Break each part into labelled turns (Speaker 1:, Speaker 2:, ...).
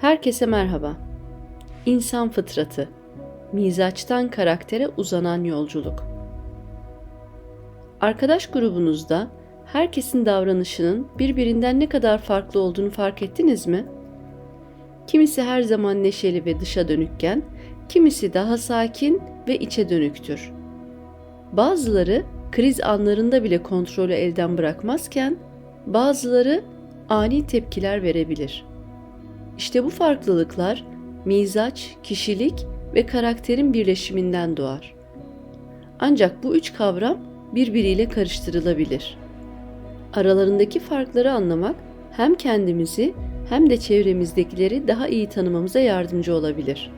Speaker 1: Herkese merhaba. İnsan fıtratı. Mizaçtan karaktere uzanan yolculuk. Arkadaş grubunuzda herkesin davranışının birbirinden ne kadar farklı olduğunu fark ettiniz mi? Kimisi her zaman neşeli ve dışa dönükken, kimisi daha sakin ve içe dönüktür. Bazıları kriz anlarında bile kontrolü elden bırakmazken, bazıları ani tepkiler verebilir.'' İşte bu farklılıklar mizaç, kişilik ve karakterin birleşiminden doğar. Ancak bu üç kavram birbiriyle karıştırılabilir. Aralarındaki farkları anlamak hem kendimizi hem de çevremizdekileri daha iyi tanımamıza yardımcı olabilir.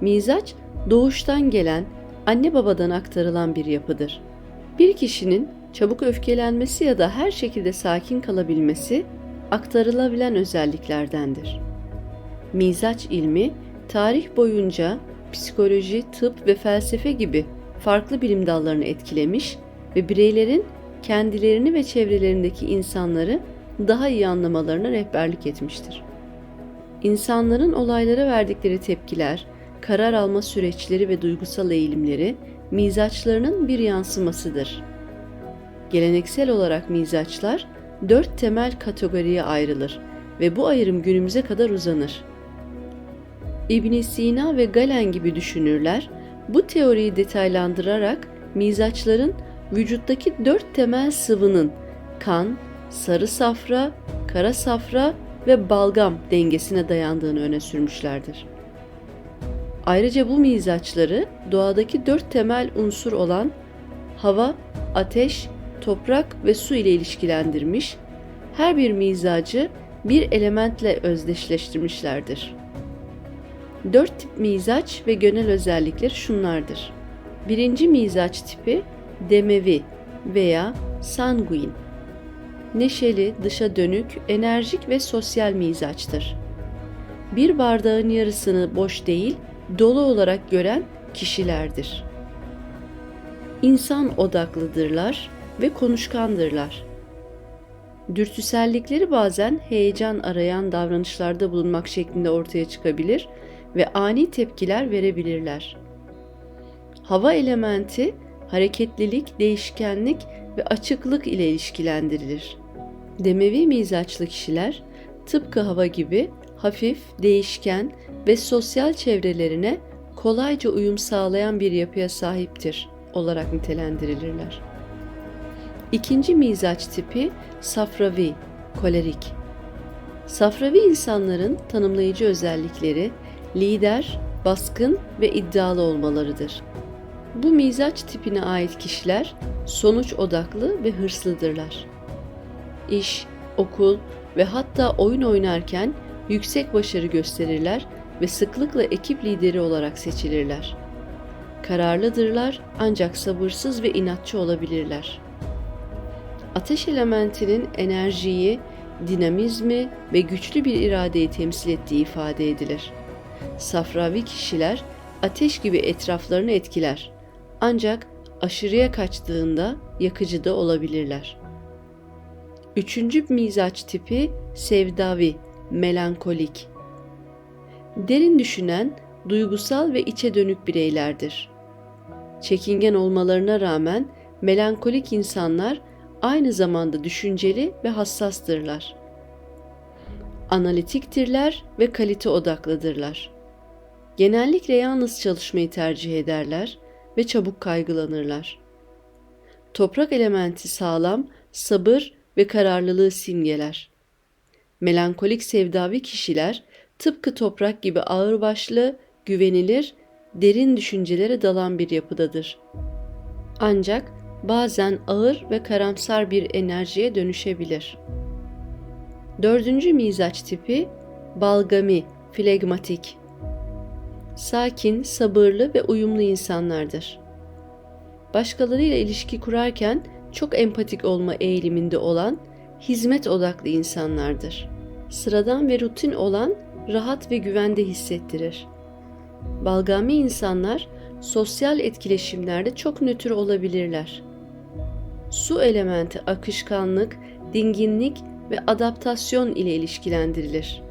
Speaker 1: Mizaç doğuştan gelen, anne babadan aktarılan bir yapıdır. Bir kişinin çabuk öfkelenmesi ya da her şekilde sakin kalabilmesi aktarılabilen özelliklerdendir. Mizaç ilmi tarih boyunca psikoloji, tıp ve felsefe gibi farklı bilim dallarını etkilemiş ve bireylerin kendilerini ve çevrelerindeki insanları daha iyi anlamalarına rehberlik etmiştir. İnsanların olaylara verdikleri tepkiler, karar alma süreçleri ve duygusal eğilimleri mizaçlarının bir yansımasıdır. Geleneksel olarak mizaçlar dört temel kategoriye ayrılır ve bu ayrım günümüze kadar uzanır. İbn Sina ve Galen gibi düşünürler bu teoriyi detaylandırarak mizaçların vücuttaki dört temel sıvının kan, sarı safra, kara safra ve balgam dengesine dayandığını öne sürmüşlerdir. Ayrıca bu mizaçları doğadaki dört temel unsur olan hava, ateş, toprak ve su ile ilişkilendirmiş, her bir mizacı bir elementle özdeşleştirmişlerdir. Dört tip mizaç ve genel özellikleri şunlardır. Birinci mizaç tipi demevi veya sanguin. Neşeli, dışa dönük, enerjik ve sosyal mizaçtır. Bir bardağın yarısını boş değil, dolu olarak gören kişilerdir. İnsan odaklıdırlar ve konuşkandırlar. Dürtüsellikleri bazen heyecan arayan davranışlarda bulunmak şeklinde ortaya çıkabilir ve ani tepkiler verebilirler. Hava elementi hareketlilik, değişkenlik ve açıklık ile ilişkilendirilir. Demevi mizaçlı kişiler tıpkı hava gibi hafif, değişken ve sosyal çevrelerine kolayca uyum sağlayan bir yapıya sahiptir olarak nitelendirilirler. İkinci mizaç tipi safravi, kolerik. Safravi insanların tanımlayıcı özellikleri lider, baskın ve iddialı olmalarıdır. Bu mizaç tipine ait kişiler sonuç odaklı ve hırslıdırlar. İş, okul ve hatta oyun oynarken yüksek başarı gösterirler ve sıklıkla ekip lideri olarak seçilirler. Kararlıdırlar ancak sabırsız ve inatçı olabilirler. Ateş elementinin enerjiyi, dinamizmi ve güçlü bir iradeyi temsil ettiği ifade edilir. Safravi kişiler ateş gibi etraflarını etkiler. Ancak aşırıya kaçtığında yakıcı da olabilirler. Üçüncü mizaç tipi sevdavi, melankolik. Derin düşünen, duygusal ve içe dönük bireylerdir. Çekingen olmalarına rağmen melankolik insanlar aynı zamanda düşünceli ve hassastırlar. Analitiktirler ve kalite odaklıdırlar. Genellikle yalnız çalışmayı tercih ederler ve çabuk kaygılanırlar. Toprak elementi sağlam, sabır ve kararlılığı simgeler. Melankolik sevdavi kişiler tıpkı toprak gibi ağırbaşlı, güvenilir, derin düşüncelere dalan bir yapıdadır. Ancak bazen ağır ve karamsar bir enerjiye dönüşebilir. Dördüncü mizaç tipi balgami, flegmatik. Sakin, sabırlı ve uyumlu insanlardır. Başkalarıyla ilişki kurarken çok empatik olma eğiliminde olan, hizmet odaklı insanlardır. Sıradan ve rutin olan rahat ve güvende hissettirir. Balgami insanlar sosyal etkileşimlerde çok nötr olabilirler. Su elementi akışkanlık, dinginlik ve adaptasyon ile ilişkilendirilir.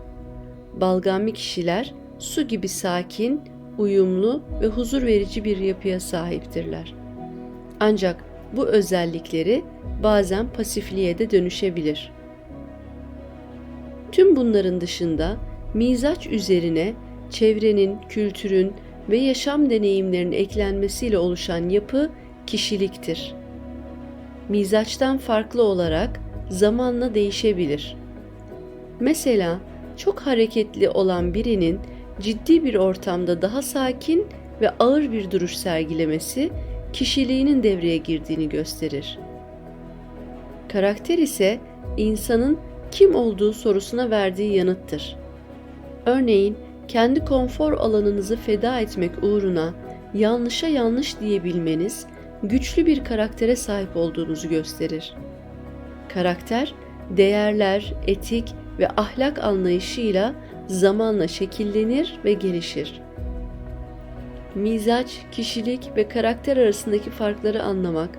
Speaker 1: Balgamlı kişiler su gibi sakin, uyumlu ve huzur verici bir yapıya sahiptirler. Ancak bu özellikleri bazen pasifliğe de dönüşebilir. Tüm bunların dışında mizaç üzerine çevrenin, kültürün ve yaşam deneyimlerinin eklenmesiyle oluşan yapı kişiliktir. Mizaçtan farklı olarak zamanla değişebilir. Mesela çok hareketli olan birinin ciddi bir ortamda daha sakin ve ağır bir duruş sergilemesi kişiliğinin devreye girdiğini gösterir. Karakter ise insanın kim olduğu sorusuna verdiği yanıttır. Örneğin kendi konfor alanınızı feda etmek uğruna yanlışa yanlış diyebilmeniz güçlü bir karaktere sahip olduğunuzu gösterir. Karakter, değerler, etik ve ahlak anlayışıyla zamanla şekillenir ve gelişir. Mizaç, kişilik ve karakter arasındaki farkları anlamak,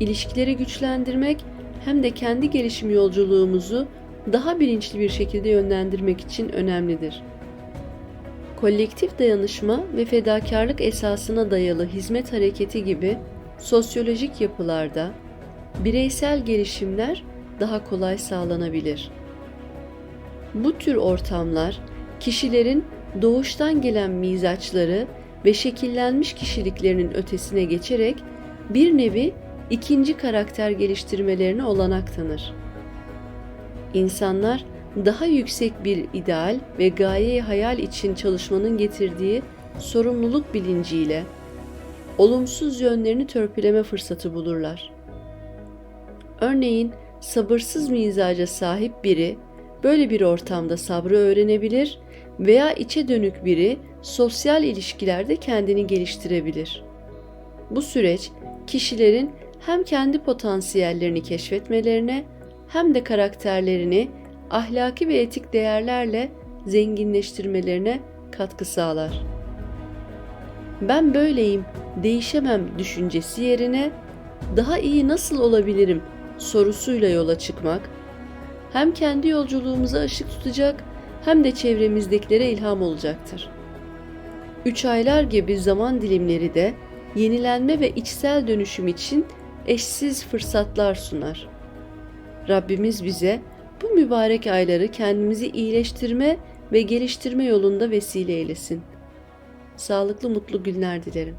Speaker 1: ilişkileri güçlendirmek hem de kendi gelişim yolculuğumuzu daha bilinçli bir şekilde yönlendirmek için önemlidir. Kolektif dayanışma ve fedakarlık esasına dayalı hizmet hareketi gibi sosyolojik yapılarda bireysel gelişimler daha kolay sağlanabilir. Bu tür ortamlar kişilerin doğuştan gelen mizaçları ve şekillenmiş kişiliklerinin ötesine geçerek bir nevi ikinci karakter geliştirmelerine olanak tanır. İnsanlar daha yüksek bir ideal ve gayeyi hayal için çalışmanın getirdiği sorumluluk bilinciyle olumsuz yönlerini törpüleme fırsatı bulurlar. Örneğin sabırsız mizaca sahip biri böyle bir ortamda sabrı öğrenebilir veya içe dönük biri sosyal ilişkilerde kendini geliştirebilir. Bu süreç kişilerin hem kendi potansiyellerini keşfetmelerine hem de karakterlerini ahlaki ve etik değerlerle zenginleştirmelerine katkı sağlar. Ben böyleyim, değişemem düşüncesi yerine daha iyi nasıl olabilirim sorusuyla yola çıkmak hem kendi yolculuğumuza ışık tutacak hem de çevremizdekilere ilham olacaktır. Üç aylar gibi zaman dilimleri de yenilenme ve içsel dönüşüm için eşsiz fırsatlar sunar. Rabbimiz bize bu mübarek ayları kendimizi iyileştirme ve geliştirme yolunda vesile eylesin. Sağlıklı mutlu günler dilerim.